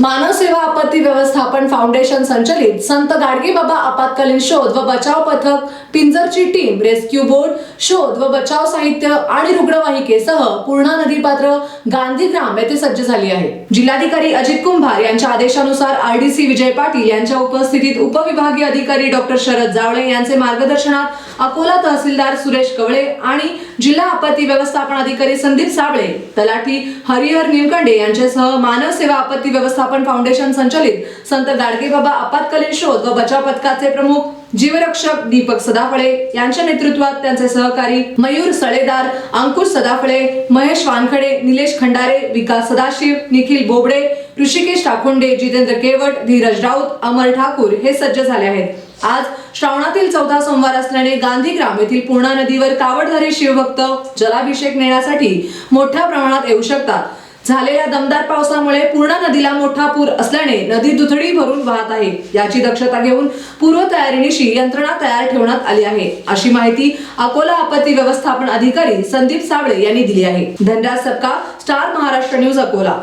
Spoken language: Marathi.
मानव सेवा आपत्ती व्यवस्थापन फाउंडेशन संचलित. संत गाडगे बाबा आपत्कालीन शोध व बचाव पथक पिंजरची टीम रेस्क्यू बोट शोध व बचाव साहित्य आणि रुग्णवाहिकेसह पूर्णा नदीपात्र गांधीग्राम येथे सज्ज झाली आहे. जिल्हाधिकारी अजित कुंभार यांच्या आदेशानुसार आरडीसी विजय पाटील यांच्या उपस्थितीत उपविभागीय अधिकारी डॉक्टर शरद जावळे यांचे मार्गदर्शनात अकोला तहसीलदार सुरेश कवळे आणि जिल्हा आपत्ती व्यवस्थापन अधिकारी संदीप साबळे तलाठी हरिहर निमकंडे यांच्यासह मानव सेवा आपत्ती व्यवस्थापन फाउंडेशन संचलित. संत गाडगेबाबा आपत्कालीन शोध व बचाव पथकाचे प्रमुख जीवरक्षक दीपक सदाफळे यांच्या नेतृत्वात त्यांचे सहकारी मयूर सळेदार अंकुश सदाफळे महेश वानखडे निलेश खंडारे विकास सदाशिव निखिल बोबडे ऋषिकेश टाकुंडे जितेंद्र केवट धीरज राऊत अमर ठाकूर हे सज्ज झाले आहेत. आज श्रावणातील चौथा सोमवार असल्याने गांधीग्राम येथील पूर्णा नदीवर कावडधारी शिवभक्त जलाभिषेक नेण्यासाठी मोठ्या प्रमाणात येऊ शकतात. झालेल्या दमदार पावसामुळे पूर्णा नदीला मोठा पूर असल्याने नदी दुथडी भरून वाहत आहे. याची दक्षता घेऊन पूर्वतयारीनिशी यंत्रणा तयार ठेवण्यात आली आहे. अशी माहिती अकोला आपत्ती व्यवस्थापन अधिकारी संदीप साबळे यांनी दिली आहे. Dhanraj Sapka star Maharashtra news Akola.